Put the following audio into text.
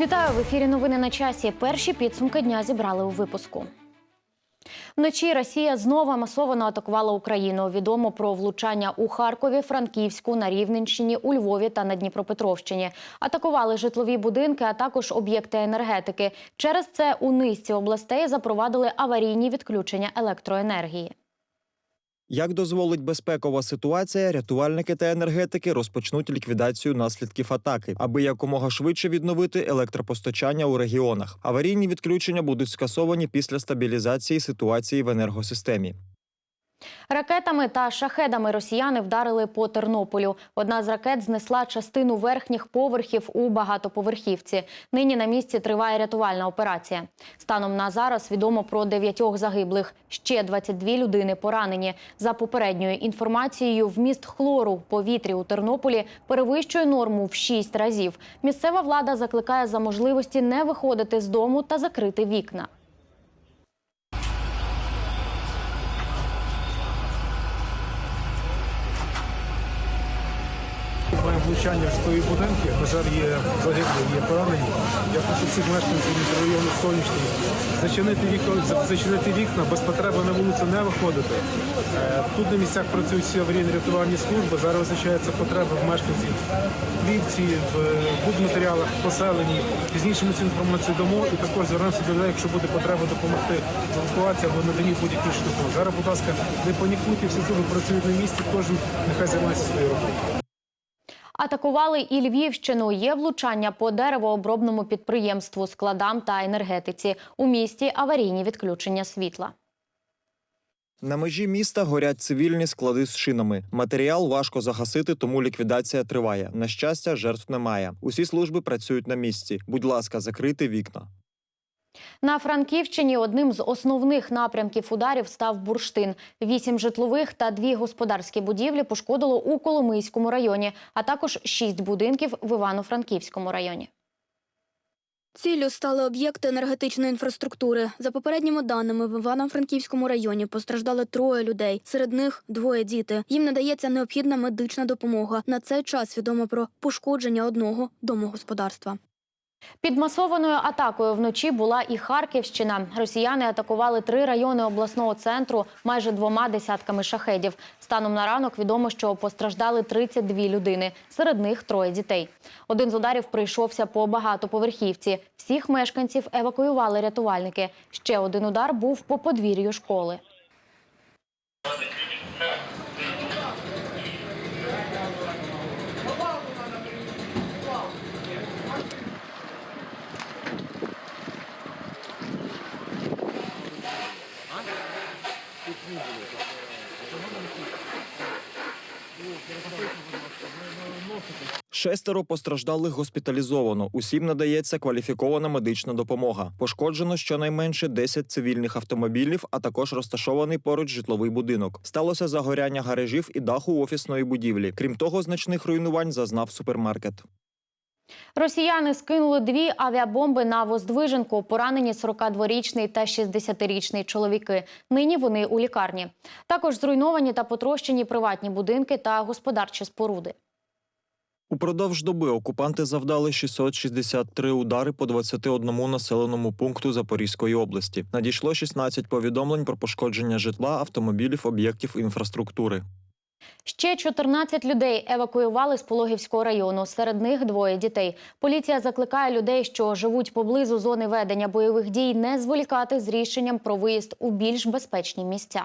Вітаю в ефірі. Новини на часі. Перші підсумки дня зібрали у випуску. Вночі Росія знову масово атакувала Україну. Відомо про влучання у Харкові, Франківську, на Рівненщині, у Львові та на Дніпропетровщині. Атакували житлові будинки, а також об'єкти енергетики. Через це у низці областей запровадили аварійні відключення електроенергії. Як дозволить безпекова ситуація, рятувальники та енергетики розпочнуть ліквідацію наслідків атаки, аби якомога швидше відновити електропостачання у регіонах. Аварійні відключення будуть скасовані після стабілізації ситуації в енергосистемі. Ракетами та шахедами росіяни вдарили по Тернополю. Одна з ракет знесла частину верхніх поверхів у багатоповерхівці. Нині на місці триває рятувальна операція. Станом на зараз відомо про дев'ятьох загиблих. Ще 22 людини поранені. За попередньою інформацією, вміст хлору в повітрі у Тернополі перевищує норму в 6 разів. Місцева влада закликає за можливості не виходити з дому та закрити вікна. Має влучання в житлові будинки, на жаль, є загиблі, є поранені. Я хочу всіх мешканців мікрорайону Сонячний зачинити вікна, зачинити вікна, без потреби на вулицю не виходити. Е, Тут на місцях працюють всі аварійні рятувальні служби. Зараз визначається потреба в мешканців в плівці, в будматеріалах, в поселенні. Пізніше ми цю інформацію дамо і також звернемося до людей, якщо буде потреба допомогти в евакуації або наданні будь-яких штук. Зараз, будь ласка, не панікуйте, всі служби працюють на місці, кожен нехай займається своєю роботою. Атакували і Львівщину. Є влучання по деревообробному підприємству, складам та енергетиці. У місті аварійні відключення світла. На межі міста горять цивільні склади з шинами. Матеріал важко загасити, тому ліквідація триває. На щастя, жертв немає. Усі служби працюють на місці. Будь ласка, закрити вікна. На Франківщині одним з основних напрямків ударів став бурштин. Вісім житлових та дві господарські будівлі пошкодило у Коломийському районі, а також шість будинків в Івано-Франківському районі. Ціллю стали об'єкти енергетичної інфраструктури. За попередніми даними, в Івано-Франківському районі постраждали троє людей. Серед них двоє діти. Їм надається необхідна медична допомога. На цей час відомо про пошкодження одного домогосподарства. Під масованою атакою вночі була і Харківщина. Росіяни атакували три райони обласного центру майже двома десятками шахедів. Станом на ранок відомо, що постраждали 32 людини. Серед них троє дітей. Один з ударів прийшовся по багатоповерхівці. Всіх мешканців евакуювали рятувальники. Ще один удар був по подвір'ю школи. Шестеро постраждалих госпіталізовано. Усім надається кваліфікована медична допомога. Пошкоджено щонайменше 10 цивільних автомобілів, а також розташований поруч житловий будинок. Сталося загоряння гаражів і даху офісної будівлі. Крім того, значних руйнувань зазнав супермаркет. Росіяни скинули дві авіабомби на Воздвиженку. Поранені 42-річний та 60-річний чоловіки. Нині вони у лікарні. Також зруйновані та потрощені приватні будинки та господарчі споруди. Упродовж доби окупанти завдали 663 удари по 21 населеному пункту Запорізької області. Надійшло 16 повідомлень про пошкодження житла, автомобілів, об'єктів інфраструктури. Ще 14 людей евакуювали з Пологівського району. Серед них двоє дітей. Поліція закликає людей, що живуть поблизу зони ведення бойових дій, не зволікати з рішенням про виїзд у більш безпечні місця.